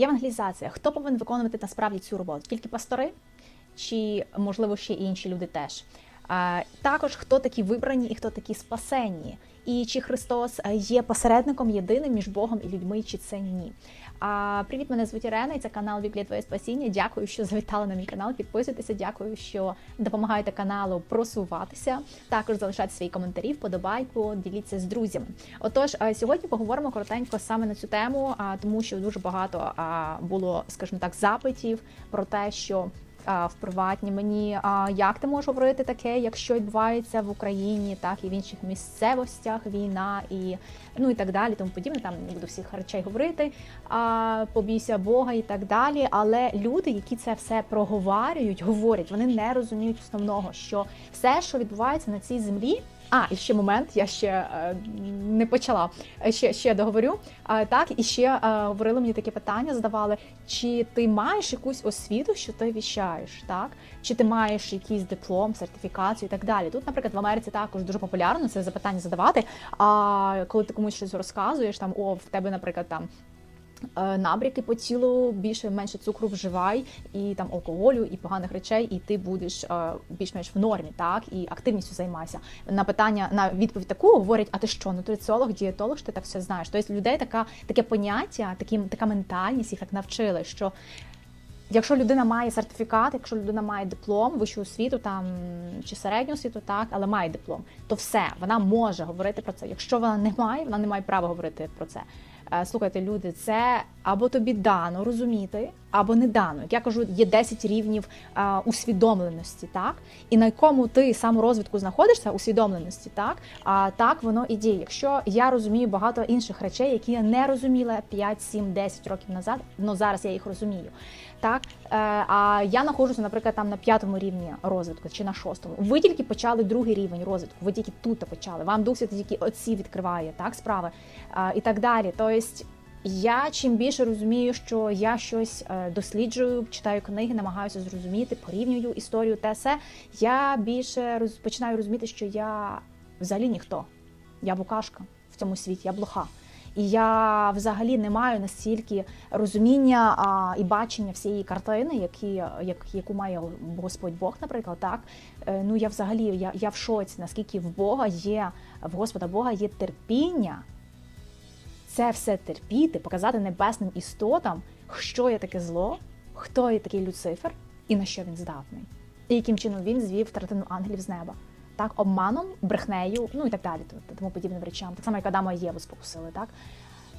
Євангелізація. Хто повинен виконувати насправді цю роботу? Тільки пастори, чи можливо ще і інші люди теж? Також хто такі вибрані і хто такі спасенні, і чи Христос е, є посередником єдиним між Богом і людьми, чи це ні? А, Привіт, мене звуть Ірена, і це канал Біблія Твоє Спасіння. Дякую, що завітали на мій канал. Підписуйтеся, дякую, що допомагаєте каналу просуватися. Також залишайте свої коментарі, вподобайку, діліться з друзями. Отож, е, сьогодні поговоримо коротенько саме на цю тему, тому що дуже багато було, скажімо так, запитів про те, що а, в приватні мені, а як ти можеш говорити таке, якщо відбувається в Україні, так і в інших місцевостях війна, і ну і так далі, тому подібне. Там не буду всіх речей говорити, а побійся Бога і так далі. Але люди, які це все проговорюють, говорять, вони не розуміють основного, що все, що відбувається на цій землі. А, і ще момент, я ще е, не почала. Е, Ще ще договорю. Так, і ще е, говорили мені таке питання, задавали: чи ти маєш якусь освіту, що ти віщаєш, так? Чи ти маєш якийсь диплом, сертифікацію і так далі? Тут, наприклад, в Америці також дуже популярно це запитання задавати. А коли ти комусь щось розказуєш, там о, в тебе, наприклад, там. Е, Набряки по тілу більше менше цукру вживай, і там алкоголю, і поганих речей, і ти будеш е, більш-менш в нормі, так і активністю займайся. На питання на відповідь таку говорять: а ти що, нутриціолог, дієтолог, що ти так все знаєш? Тобто людей така таке поняття, такі така ментальність їх так навчили, що Якщо людина має сертифікат, якщо людина має диплом, вищу освіту там чи середню освіту, так, але має диплом, то все, вона може говорити про це. Якщо вона не має, вона не має права говорити про це. Е, Слухайте, люди, це або тобі дано розуміти, або не дано. Я кажу, є 10 рівнів е, усвідомленості, так і на якому ти саморозвитку знаходишся, усвідомленості, так а так воно і діє. Якщо я розумію багато інших речей, які я не розуміла 5, 7, 10 років назад, ну зараз я їх розумію. Так, е, а я знаходжуся, наприклад, там на п'ятому рівні розвитку чи на шостому. Ви тільки почали другий рівень розвитку, ви тільки тут почали. Вам дух Святий тільки оці відкриває, так, справи і так далі. Тобто, я чим більше розумію, що я щось е, досліджую, читаю книги, намагаюся зрозуміти, порівнюю історію те все, я більше роз, починаю розуміти, що я взагалі ніхто. Я букашка в цьому світі, я блоха. І я взагалі не маю настільки розуміння а, і бачення всієї картини, які, як, яку має Господь Бог, наприклад, так. Е, Ну я взагалі я, я в шоці, наскільки в Бога є, в Господа Бога є терпіння це все терпіти, показати небесним істотам, що є таке зло, хто є такий Люцифер і на що він здатний, і яким чином він звів третину ангелів з неба. Так, обманом, брехнею, ну і так далі, тому подібним речам. Так само, як Адама і Єву спокусили, так?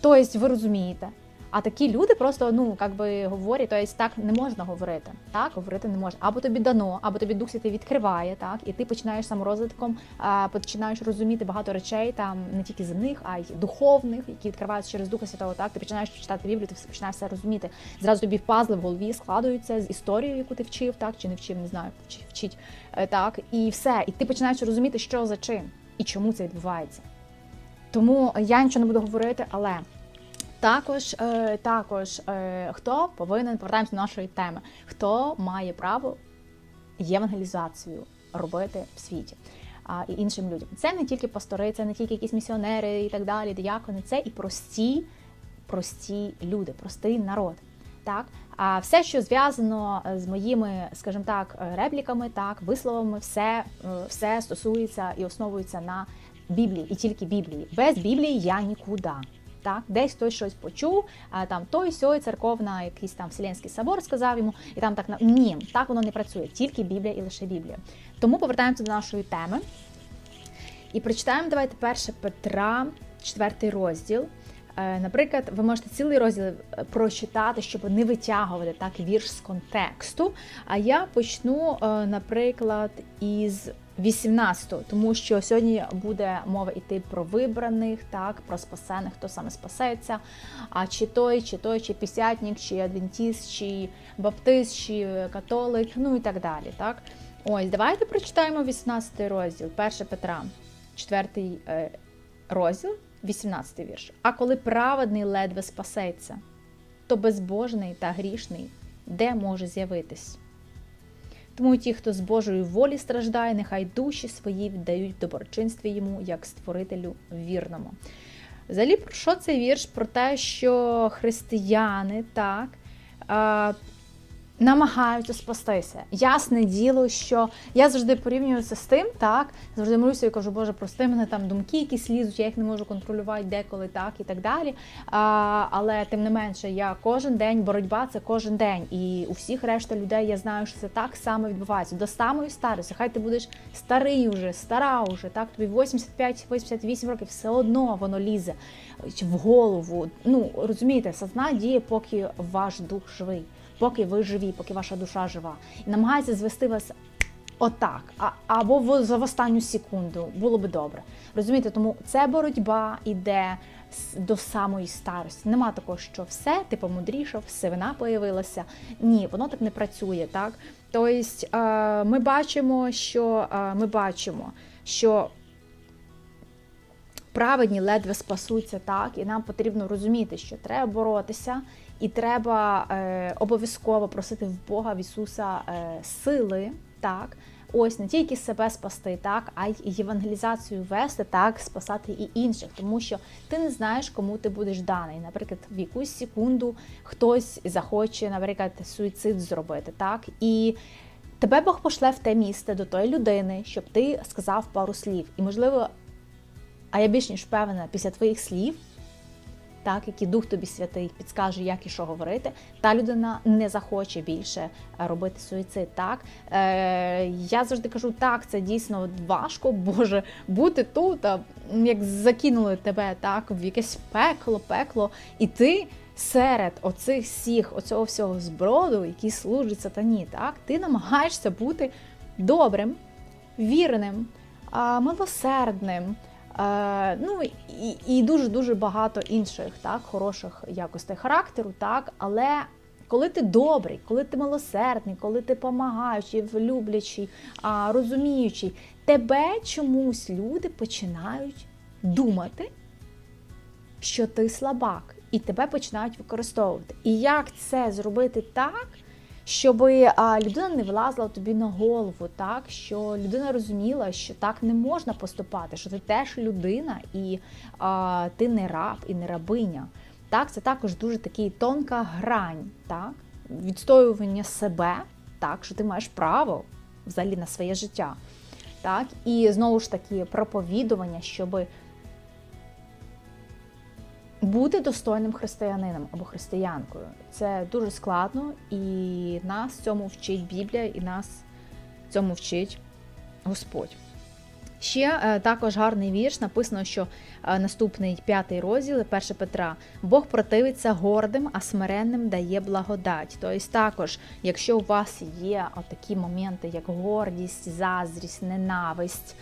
Тобто, ви розумієте. А такі люди просто ну як би говорять, то тобто так не можна говорити. Так, говорити не можна. Або тобі дано, або тобі дух святий відкриває, так, і ти починаєш саморозвитком, починаєш розуміти багато речей, там не тільки земних, а й духовних, які відкриваються через Духа Святого. Так, ти починаєш читати Біблію, ти починаєш все розуміти. Зразу тобі пазли в голові складаються з історією, яку ти вчив, так чи не вчив, не знаю, вчив, вчить Е, так, і все. І ти починаєш розуміти, що за чим і чому це відбувається. Тому я нічого не буду говорити, але. Також, е, також е, хто повинен повертаємося до нашої теми, хто має право євангелізацію робити в світі а, і іншим людям. Це не тільки пастори, це не тільки якісь місіонери і так далі, діякони, це і прості, прості люди, простий народ. Так, а все, що зв'язано з моїми, скажімо так, репліками, так, висловами, все, е, все стосується і основується на Біблії, і тільки Біблії. Без Біблії я нікуди. Так, десь хтось щось почув, а там той сьой церковна, якийсь там Вселенський собор сказав йому, і там так на ні, так воно не працює, тільки Біблія і лише Біблія. Тому повертаємося до нашої теми і прочитаємо давайте 1 Петра, 4 розділ. Е, Наприклад, ви можете цілий розділ е, прочитати, щоб не витягувати так вірш з контексту. А я почну, е, наприклад, із 18-го, тому що сьогодні буде мова йти про вибраних, так, про спасених, хто саме спасеться. А чи той, чи той, чи пісятник, чи адвентіст, чи баптист, чи католик, ну і так далі. Так? Ось, давайте прочитаємо 18 розділ, 1 Петра, 4 е, розділ, 18 вірш. А коли праведний ледве спасеться, то безбожний та грішний де може з'явитись? Тому ті, хто з Божої волі страждає, нехай душі свої віддають в доброчинстві йому, як створителю вірному. Взагалі, про що цей вірш? Про те, що християни так. Намагаються спастися. Ясне діло, що я завжди порівнюю це з тим, так завжди молюся і кажу, Боже, прости мене там думки, якісь лізуть, я їх не можу контролювати деколи так і так далі. А, Але тим не менше, я кожен день боротьба це кожен день. І у всіх решта людей я знаю, що це так само відбувається. До самої старості. Хай ти будеш старий вже, стара вже, так тобі 85-88 років, все одно воно лізе в голову. Ну розумієте, сазна діє, поки ваш дух живий поки ви живі, поки ваша душа жива, і намагається звести вас отак, а, або в, за останню секунду було би добре. Розумієте, тому це боротьба іде до самої старості. Нема такого, що все, ти помудрішав, сивина появилася. Ні, воно так не працює, так. Тобто ми бачимо, що ми бачимо, що праведні ледве спасуться так, і нам потрібно розуміти, що треба боротися, і треба е, обов'язково просити в Бога в Ісуса е, сили, так. Ось не тільки себе спасти, так, а й євангелізацію вести, так, спасати і інших, тому що ти не знаєш, кому ти будеш даний. Наприклад, в якусь секунду хтось захоче, наприклад, суїцид зробити, так і тебе Бог пошле в те місце до тої людини, щоб ти сказав пару слів. І можливо, а я більш ніж впевнена, після твоїх слів, так, які Дух тобі святий підскаже, як і що говорити, та людина не захоче більше е, робити суїцид. Так Е, я завжди кажу, так, це дійсно важко, Боже, бути тут, а, як закинули тебе так, в якесь пекло, пекло, і ти. Серед оцих всіх, оцього всього зброду, який служить сатані, так, ти намагаєшся бути добрим, вірним, милосердним, Е, ну і і дуже дуже багато інших так, хороших якостей характеру, так, але коли ти добрий, коли ти милосердний, коли ти помагаючий, люблячий, розуміючий, тебе чомусь люди починають думати, що ти слабак, і тебе починають використовувати. І як це зробити так? Щоб людина не влазила тобі на голову, так що людина розуміла, що так не можна поступати, що ти теж людина, і а, ти не раб і не рабиня. Так, це також дуже такий тонка грань, так, відстоювання себе, так, що ти маєш право взагалі на своє життя. Так, І знову ж таки проповідування, щоби бути достойним християнином або християнкою це дуже складно, і нас цьому вчить Біблія, і нас цьому вчить Господь. Ще е, також гарний вірш написано, що е, наступний п'ятий розділ, 1 Петра, Бог противиться гордим, а смиренним дає благодать. Тобто, також, якщо у вас є такі моменти, як гордість, заздрість, ненависть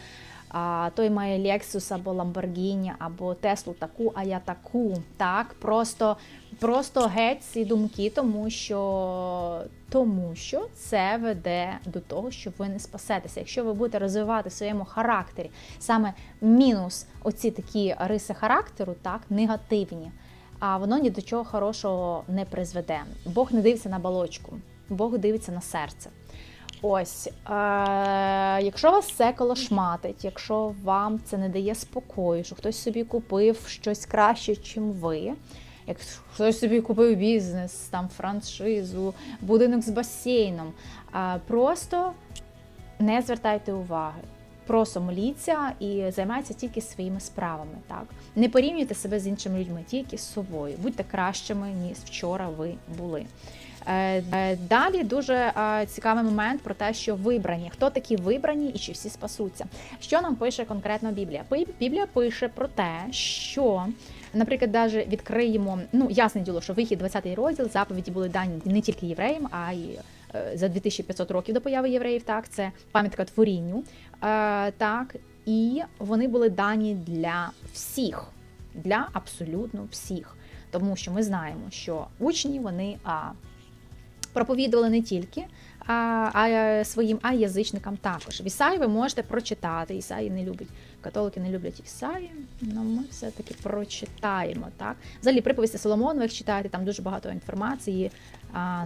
а, той має Lexus або Lamborghini, або Теслу таку, а я таку. Так, Просто просто геть ці думки, тому що тому що це веде до того, що ви не спасетеся. Якщо ви будете розвивати в своєму характері саме мінус оці такі риси характеру, так, негативні, а воно ні до чого хорошого не призведе. Бог не дивиться на балочку, Бог дивиться на серце. Ось, е, якщо вас це колошматить, якщо вам це не дає спокою, що хтось собі купив щось краще, ніж ви. Як хтось собі купив бізнес, там франшизу, будинок з басейном, е, просто не звертайте уваги. Просто моліться і займайтеся тільки своїми справами. Так не порівнюйте себе з іншими людьми, тільки з собою. Будьте кращими ніж вчора ви були. Е, е, далі дуже е, цікавий момент про те, що вибрані, хто такі вибрані і чи всі спасуться. Що нам пише конкретно Біблія? Біблія пише про те, що. Наприклад, навіть відкриємо, ну ясне діло, що вихід 20 розділ заповіді були дані не тільки євреям, а й за 2500 років до появи євреїв. Так, це пам'ятка творінню. Так, і вони були дані для всіх, для абсолютно всіх. Тому що ми знаємо, що учні вони а, проповідували не тільки а, а своїм, а язичникам також. В Ісаї ви можете прочитати. Ісаї не любить, католики не люблять Ісаї, але ну, ми все-таки прочитаємо. так. Взагалі, приповісти Соломон, ви їх читаєте, там дуже багато інформації, а,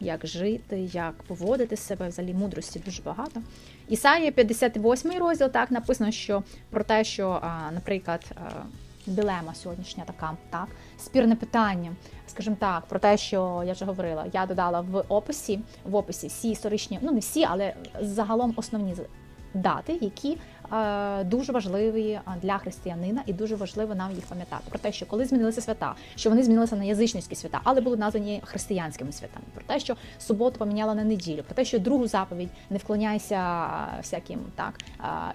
як жити, як поводити себе, взагалі мудрості дуже багато. Ісаї 58 розділ так написано, що про те, що, а, наприклад, дилема сьогоднішня така, так, спірне питання, скажімо так, про те, що я вже говорила, я додала в описі, в описі всі історичні, ну не всі, але загалом основні дати, які дуже важливі для християнина, і дуже важливо нам їх пам'ятати. Про те, що коли змінилися свята, що вони змінилися на язичницькі свята, але були названі християнськими святами. Про те, що суботу поміняла на неділю, про те, що другу заповідь не вклоняйся всяким так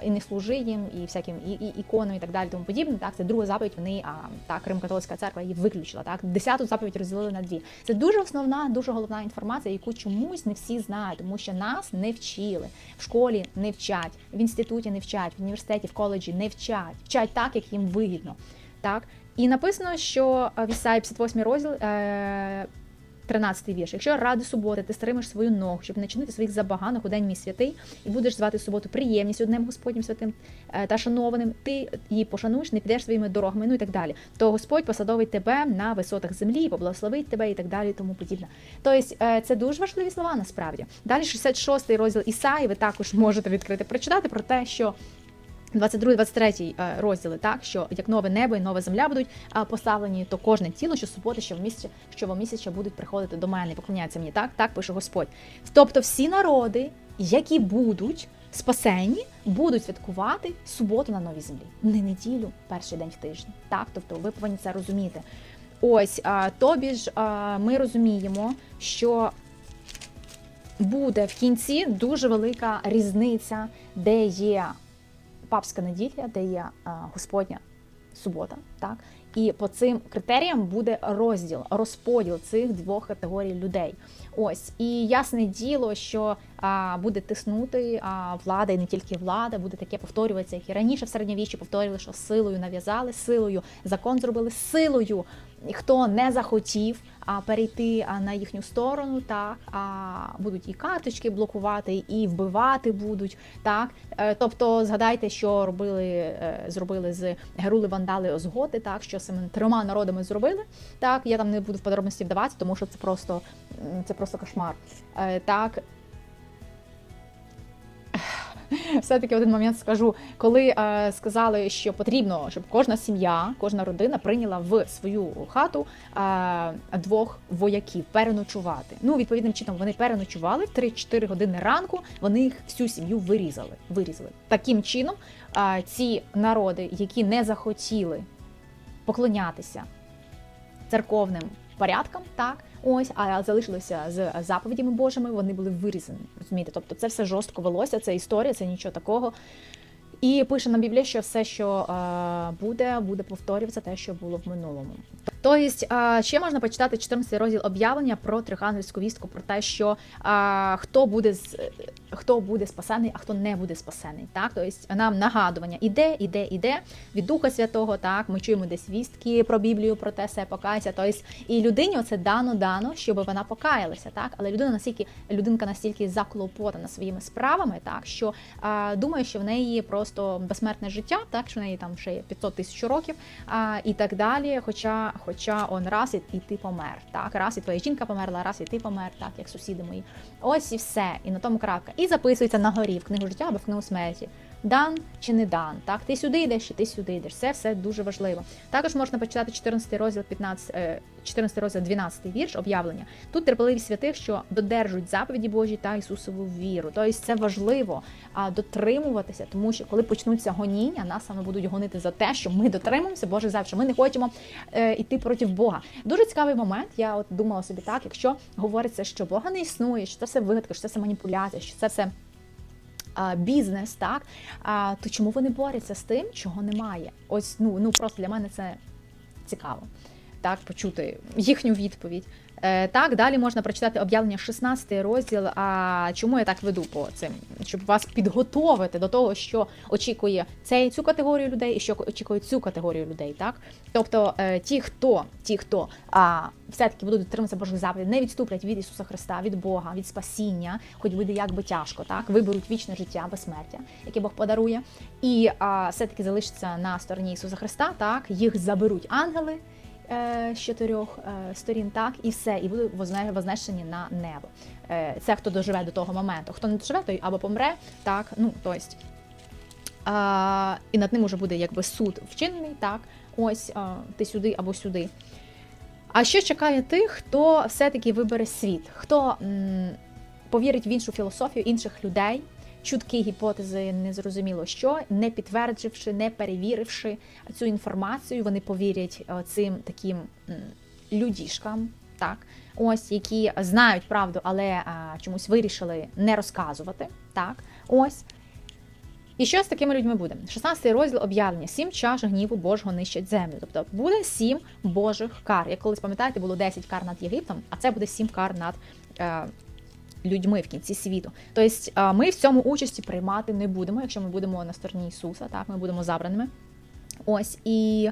і не служи їм, і всяким і, і іконам, і так далі, тому подібне. Так, це друга заповідь. Вони так, Рим-католицька церква її виключила. Так, десяту заповідь розділили на дві. Це дуже основна, дуже головна інформація, яку чомусь не всі знають, тому що нас не вчили в школі, не вчать, в інституті не вчать, в університеті, в коледжі не вчать, вчать так, як їм вигідно. Так і написано, що е, в Ісаї 58 розділ. Е- 13 вірш. Якщо ради суботи ти стримиш свою ногу, щоб не чинити своїх забаганок у день мій святий, і будеш звати суботу приємність одним Господнім святим е, та шанованим, ти її пошануєш, не підеш своїми дорогами, ну і так далі. То Господь посадовить тебе на висотах землі, поблагословить тебе і так далі, і тому подібне. Тобто е, це дуже важливі слова насправді. Далі 66 розділ Ісаї, ви також можете відкрити прочитати про те, що 22-23 е, розділи, так що як нове небо і нова земля будуть а, поставлені, то кожне тіло, що суботи, що в місяці, що в місяця будуть приходити до мене, і поклоняться мені. Так, так пише Господь. Тобто, всі народи, які будуть спасені, будуть святкувати суботу на новій землі, не неділю, перший день в тижні. Так, тобто, ви повинні це розуміти. Ось тобі ж ми розуміємо, що буде в кінці дуже велика різниця, де є папська неділя, де є Господня субота, так і по цим критеріям буде розділ, розподіл цих двох категорій людей. Ось і ясне діло, що а, буде тиснути а, влада, і не тільки влада, буде таке повторюватися, як і раніше в середньовіччі повторювали, що силою нав'язали, силою закон зробили силою. Хто не захотів перейти а, на їхню сторону, так а будуть і карточки блокувати, і вбивати будуть. Так, Е, тобто згадайте, що робили, е, зробили з Герули Вандали Озготи, так що цими трьома народами зробили. Так, я там не буду в подробності вдаватися, тому що це просто це просто кошмар. Е, Так. Все-таки один момент скажу, коли е, сказали, що потрібно, щоб кожна сім'я, кожна родина прийняла в свою хату е, двох вояків переночувати. Ну, відповідним чином, вони переночували в 3-4 години ранку. Вони їх всю сім'ю вирізали. Вирізали таким чином. Е, ці народи, які не захотіли поклонятися церковним порядкам, так ось, а залишилося з заповідями Божими, вони були вирізані. Розумієте? Тобто це все жорстко велося, це історія, це нічого такого. І пише на Біблії, що все, що е, буде, буде повторюватися те, що було в минулому. Тобто, ще можна почитати 14 розділ об'явлення про трихангельську вістку, про те, що хто буде з хто буде спасений, а хто не буде спасений. Так, тобто нам нагадування іде, іде, іде від Духа Святого. Так, ми чуємо десь вістки про Біблію, про те, все покайся. Тобто, і людині оце дано, дано, щоб вона покаялася. Так, але людина настільки людинка настільки заклопотана своїми справами, так що думає, що в неї просто безсмертне життя, так що в неї там ще є 500 тисяч років а, і так далі. Хоча, хоча он раз і, ти помер. Так, раз і твоя жінка померла, раз і ти помер, так як сусіди мої. Ось і все, і на тому крапка. І записується на горі в книгу життя або в книгу смерті. Дан чи не дан, так ти сюди йдеш, чи ти сюди йдеш. Це все дуже важливо. Також можна почитати 14 розділ 15, е, 14 розділ 12 вірш об'явлення. Тут терпеливі святих, що додержують заповіді Божі та Ісусову віру. Тобто це важливо дотримуватися, тому що коли почнуться гоніння, нас саме будуть гонити за те, що ми дотримуємося заповідей, що ми не хочемо е, йти проти Бога. Дуже цікавий момент. Я от думала собі так, якщо говориться, що Бога не існує, що це все вигадка, що це все маніпуляція, що це все бізнес, так то чому вони борються з тим, чого немає? Ось ну ну просто для мене це цікаво. Так, почути їхню відповідь. Е, Так, далі можна прочитати об'явлення 16 розділ. А чому я так веду по цим? Щоб вас підготовити до того, що очікує цей цю категорію людей, і що очікує цю категорію людей. Так, тобто е, ті, хто ті, хто а, все-таки будуть дотримуватися Божих заповідей, не відступлять від Ісуса Христа, від Бога, від спасіння, хоч буде як би тяжко, так виберуть вічне життя, безсмертя, яке Бог подарує, і а, все-таки залишаться на стороні Ісуса Христа. Так, їх заберуть ангели з чотирьох е, сторін, так, і все, і будуть вознесені на небо. Е, Це хто доживе до того моменту. Хто не доживе, той або помре, так, ну тобто, і над ним уже буде якби суд вчинений, так. ось ти сюди або сюди. А що чекає тих, хто все-таки вибере світ, хто м, повірить в іншу філософію інших людей, чутки, гіпотези, незрозуміло що, не підтвердживши, не перевіривши цю інформацію, вони повірять е, цим таким людішкам, так, ось які знають правду, але а, чомусь вирішили не розказувати. Так, ось. І що з такими людьми буде? 16 розділ об'явлення: сім чаш гніву Божого нищать землю. Тобто буде сім Божих кар. Як колись пам'ятаєте, було 10 кар над Єгиптом, а це буде сім кар над е, людьми в кінці світу. Тобто ми в цьому участі приймати не будемо, якщо ми будемо на стороні Ісуса, так ми будемо забраними. Ось і,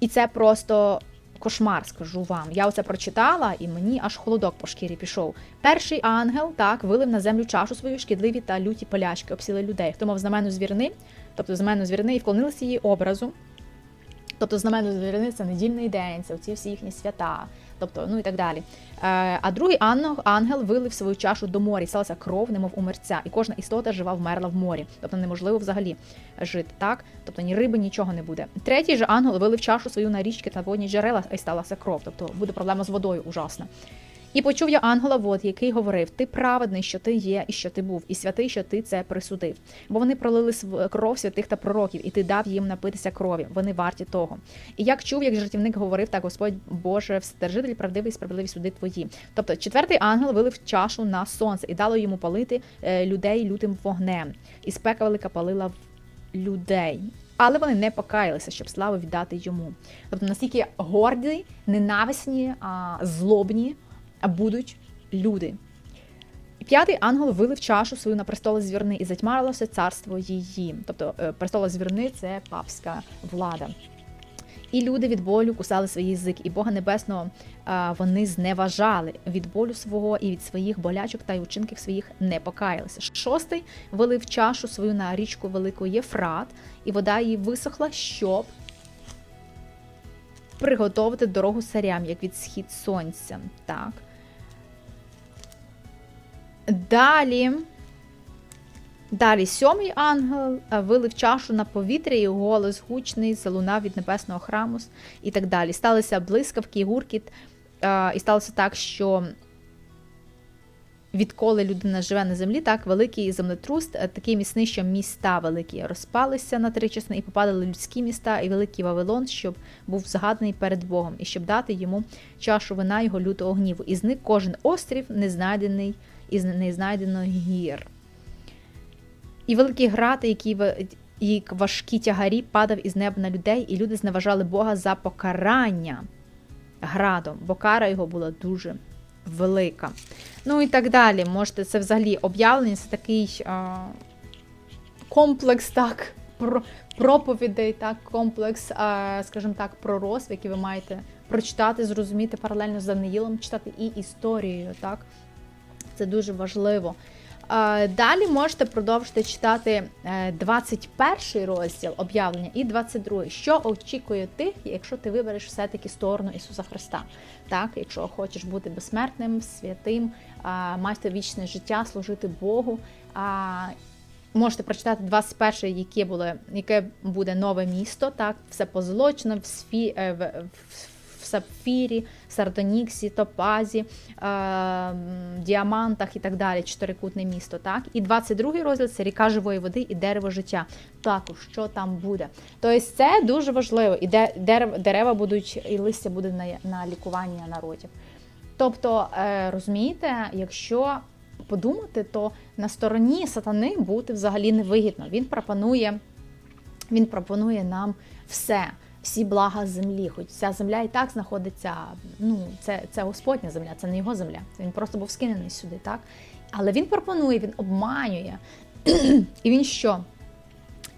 і це просто. Кошмар, скажу вам. Я оце прочитала, і мені аж холодок по шкірі пішов. Перший ангел так вилив на землю чашу свою шкідливі та люті полячки, обсіли людей. Хто мав знамену звірни, тобто знамену звірни, і вклонилися її образу. Тобто знамену звірни це недільний день, це ці всі їхні свята, тобто, ну і так далі. Е, а другий ангел, вилив свою чашу до моря, і сталася кров, немов у мерця, і кожна істота жива вмерла в морі. Тобто неможливо взагалі жити, так? Тобто ні риби, нічого не буде. Третій же ангел вилив чашу свою на річки та водні джерела, і сталася кров. Тобто буде проблема з водою ужасна. І почув я ангела, вод, який говорив: Ти праведний, що ти є, і що ти був, і святий, що ти це присудив. Бо вони пролили кров святих та пророків, і ти дав їм напитися крові. Вони варті того. І як чув, як жартівник говорив, так Господь Боже, вседержитель, правдивий і справедливі суди твої. Тобто, четвертий ангел вилив чашу на сонце і дало йому палити е, людей лютим вогнем, і спека велика палила людей. Але вони не покаялися, щоб славу віддати йому. Тобто настільки горді, ненависні, а, злобні будуть люди. П'ятий ангел вилив чашу свою на престолу звірни і затьмарилося царство її. Тобто е, звірни це папська влада. І люди від болю кусали свій язик, і Бога Небесного а, вони зневажали від болю свого і від своїх болячок та й учинків своїх не покаялися. Шостий вилив чашу свою на річку Велику Єфрат, і вода її висохла, щоб приготувати дорогу царям, як від схід сонця. Так. Далі. Далі сьомий ангел е, вилив чашу на повітря, і голос гучний залунав від небесного храму і так далі. Сталися блискавки, і гуркіт, е, і сталося так, що відколи людина живе на землі, так великий землетрус, е, такий міцний, що міста великі розпалися на три частини, і попадали людські міста, і великий Вавилон, щоб був згаданий перед Богом, і щоб дати йому чашу вина його лютого гніву. І зник кожен острів, не знайдений із незнайдено гір. І великі грати, які як важкі тягарі, падав із неба на людей, і люди зневажали Бога за покарання градом, бо кара його була дуже велика. Ну і так далі. Можете це взагалі об'явлення, це такий а, комплекс так, про, проповідей, так, комплекс, а, скажімо так, пророцтв, які ви маєте прочитати, зрозуміти паралельно з Даниїлом, читати і історією. так. Це дуже важливо. Е, Далі можете продовжити читати е, 21 розділ об'явлення і 22. Що очікує тих, якщо ти вибереш все-таки сторону Ісуса Христа. Так, якщо хочеш бути безсмертним, святим, мати вічне життя, служити Богу. Можете прочитати 21, яке було, яке буде нове місто, так, все позолочено в, сфі, е, в, в, в сапфірі, сардоніксі, топазі, е, діамантах і так далі, чотирикутне місто. Так? І 22 розділ це ріка живої води і дерево життя. Також що там буде. Тобто це дуже важливо. І дерева будуть, і листя буде на, на лікування народів. Тобто, е, розумієте, якщо подумати, то на стороні сатани бути взагалі невигідно. Він пропонує, він пропонує нам все, всі блага землі. Хоч ця земля і так знаходиться, ну, це, це Господня земля, це не його земля. Він просто був скинений сюди, так? Але він пропонує, він обманює. І він що?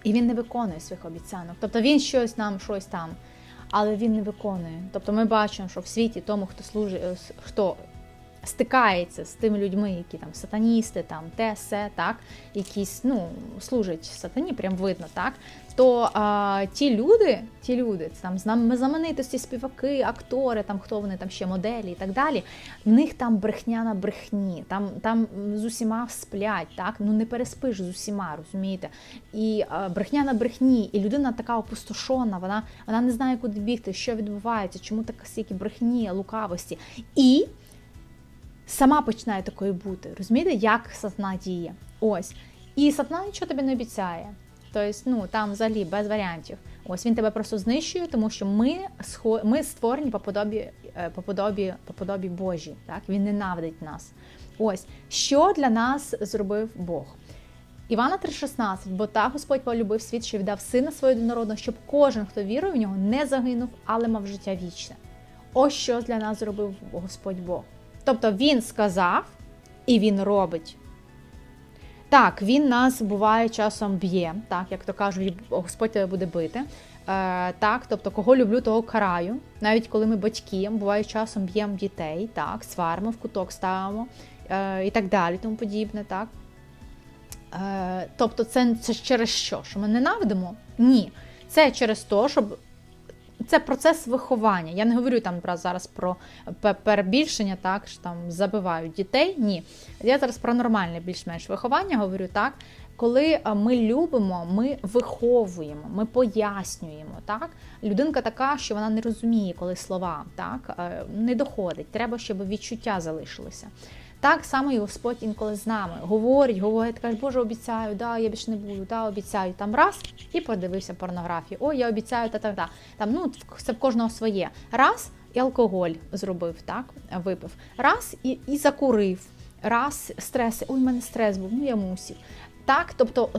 І він не виконує своїх обіцянок. Тобто він щось нам, щось там, але він не виконує. Тобто ми бачимо, що в світі тому, хто служить, е, хто стикається з тими людьми, які там сатаністи, там те, се, так, якісь ну, служать сатані, прям видно, так, то а, ті люди, ті люди, це там знаменитості, співаки, актори, там хто вони там ще моделі і так далі. В них там брехня на брехні, там, там з усіма сплять, так ну не переспиш з усіма, розумієте? І а, брехня на брехні, і людина така опустошона, вона, вона не знає, куди бігти, що відбувається, чому така стільки брехні, лукавості. І сама починає такою бути. Розумієте, як сатана діє? Ось. І сатана нічого тобі не обіцяє. Тобто, ну там взагалі без варіантів. Ось він тебе просто знищує, тому що ми ми створені по подобі, е, по подобі, по подобі Божій. Так? Він ненавидить нас. Ось що для нас зробив Бог. Івана 3,16, бо так Господь полюбив світ, що віддав сина свого єдинородного, щоб кожен, хто вірує в нього, не загинув, але мав життя вічне. Ось що для нас зробив Господь Бог. Тобто Він сказав і Він робить. Так, він нас буває часом б'є, так, як то кажуть, Господь тебе буде бити. Е, так, тобто, кого люблю, того караю. Навіть коли ми батьки, буває часом б'ємо дітей, так, сваримо, в куток ставимо е, і так далі, тому подібне. так. Е, тобто, це, це через що? Що ми ненавидимо? Ні. Це через те, щоб це процес виховання. Я не говорю там про- зараз про пе- перебільшення, так що там забивають дітей. Ні. Я зараз про нормальне більш-менш виховання говорю так. Коли е, ми любимо, ми виховуємо, ми пояснюємо. Так, людинка така, що вона не розуміє, коли слова так е, не доходить. Треба, щоб відчуття залишилося. Так само і Господь інколи з нами говорить, говорить, каже, Боже, обіцяю, да, я більше не буду, да, обіцяю. Там раз і подивився порнографію. Ой, я обіцяю, та та та. Там ну це в кожного своє. Раз і алкоголь зробив, так, випив. Раз і, і закурив. Раз стреси. Ой, в мене стрес був, ну я мусів. Так, тобто,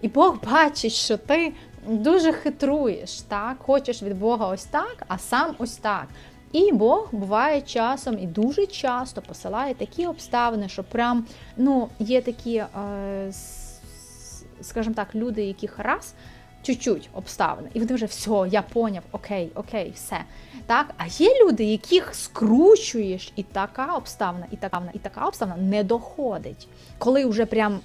і Бог бачить, що ти дуже хитруєш, так, хочеш від Бога ось так, а сам ось так. І Бог буває часом і дуже часто посилає такі обставини, що прям ну, є такі, е, скажімо так, люди, яких раз чуть-чуть обставини, і вони вже все, я поняв, окей, окей, все. Так, а є люди, яких скручуєш, і така обставина, і така, і така обставина не доходить. Коли вже прям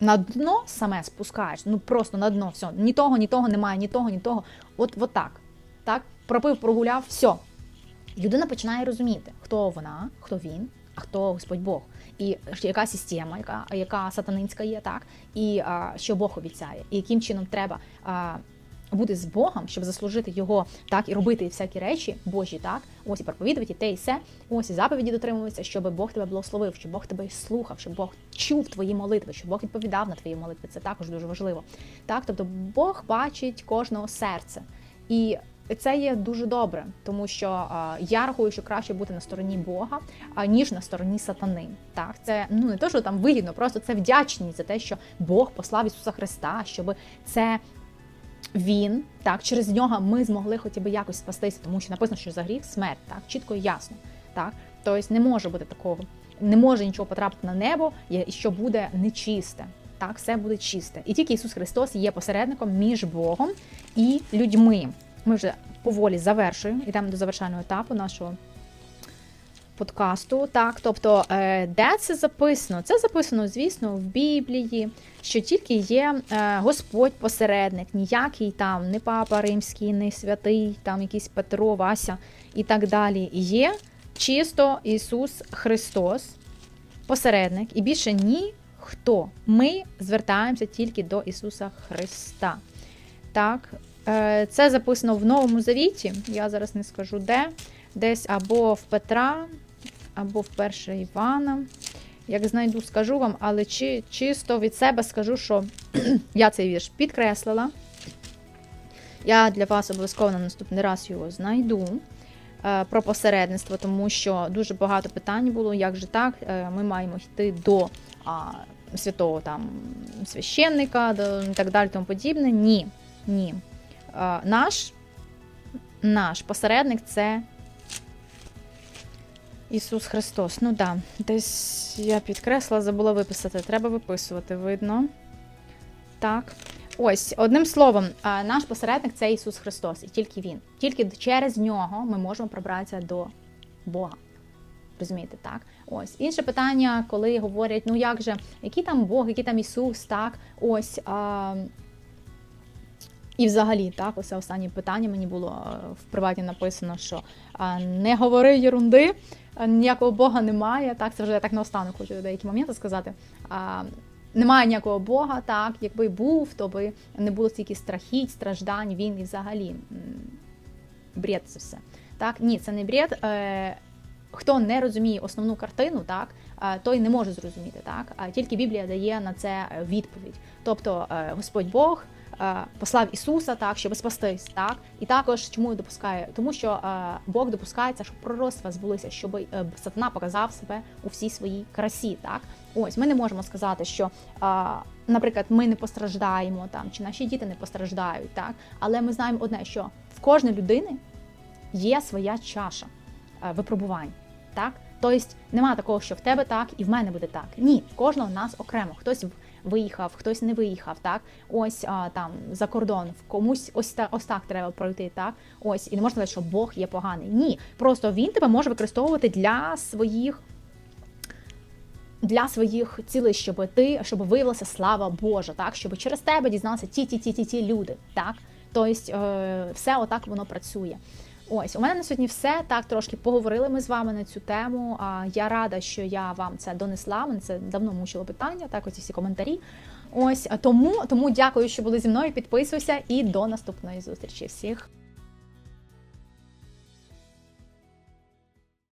на дно саме спускаєш, ну просто на дно, все, ні того, ні того немає, ні того, ні того. От, от так. Так, пропив, прогуляв, все. Людина починає розуміти, хто вона, хто він, а хто Господь Бог. І яка система, яка, яка сатанинська є, так, і а, що Бог обіцяє, і яким чином треба а, бути з Богом, щоб заслужити його так і робити всякі речі Божі, так, ось і проповідувати те і все, ось і заповіді дотримуватися, щоб Бог тебе благословив, щоб Бог тебе слухав, щоб Бог чув твої молитви, щоб Бог відповідав на твої молитви. Це також дуже важливо. Так, тобто Бог бачить кожного серця. І це є дуже добре, тому що я рахую, що краще бути на стороні Бога, ніж на стороні сатани. Так, це ну не то, що там вигідно, просто це вдячність за те, що Бог послав Ісуса Христа, щоб це він так через нього ми змогли хоча б якось спастися, тому що написано, що за гріх смерть, так чітко і ясно. Так, тобто не може бути такого, не може нічого потрапити на небо, що буде нечисте. Так, все буде чисте. І тільки Ісус Христос є посередником між Богом і людьми. Ми вже поволі завершуємо, йдемо до завершального етапу нашого подкасту. Так, тобто, е, де це записано? Це записано, звісно, в Біблії, що тільки є е, Господь посередник, ніякий там, не папа римський, не святий, там якийсь Петро, Вася і так далі. Є чисто Ісус Христос, посередник, і більше ніхто. Ми звертаємося тільки до Ісуса Христа. Так, це записано в Новому Завіті. Я зараз не скажу де. Десь або в Петра, або в перше Івана. Як знайду, скажу вам, але чи, чисто від себе скажу, що я цей вірш підкреслила. Я для вас обов'язково на наступний раз його знайду е, про посередництво, тому що дуже багато питань було, як же так, е, ми маємо йти до святого там священника і так далі, тому подібне. Ні. Ні. Е, наш, наш посередник це Ісус Христос. Ну так, да. десь я підкреслила, забула виписати. Треба виписувати, видно. Так. Ось, одним словом, наш посередник це Ісус Христос, і тільки Він. Тільки через нього ми можемо пробратися до Бога. Розумієте, так? Ось інше питання, коли говорять, ну як же, який там Бог, який там Ісус, так, ось. І взагалі, так, ось останнє питання мені було е, в приваті написано, що не говори єрунди, ніякого Бога немає. Так, це вже я так наостанок хочу деякі моменти сказати. Немає ніякого Бога, так, якби був, то би не було стільки страхіть, страждань, він і взагалі бред це все. Так, ні, це не бред. Е, хто не розуміє основну картину, так е, той не може зрозуміти. Так, тільки Біблія дає на це е, відповідь. Тобто е, Господь Бог е, послав Ісуса, так, щоб спастись, так і також чому допускає, тому що е, Бог допускається, щоб пророцтва збулися, щоб е, сатана показав себе у всій своїй красі. Так, ось ми не можемо сказати, що. е, Наприклад, ми не постраждаємо там, чи наші діти не постраждають, так але ми знаємо одне, що в кожної людини є своя чаша е, випробувань. Так, тобто немає такого, що в тебе так і в мене буде так. Ні, в кожного нас окремо. Хтось виїхав, хтось не виїхав. Так, ось а, там за кордон, в комусь ось так, ось так треба пройти. Так, ось і не можна сказати, що Бог є поганий. Ні, просто він тебе може використовувати для своїх. Для своїх цілей, щоб ти щоб виявилася слава Божа, так щоб через тебе дізналися ті, ті, ті, ті, ті люди, так тобто е, все отак воно працює. Ось у мене на сьогодні все. Так трошки поговорили ми з вами на цю тему. А я рада, що я вам це донесла. Мене це давно мучило питання. Так, оці всі коментарі. Ось тому, тому дякую, що були зі мною. Підписуйся і до наступної зустрічі. Всіх.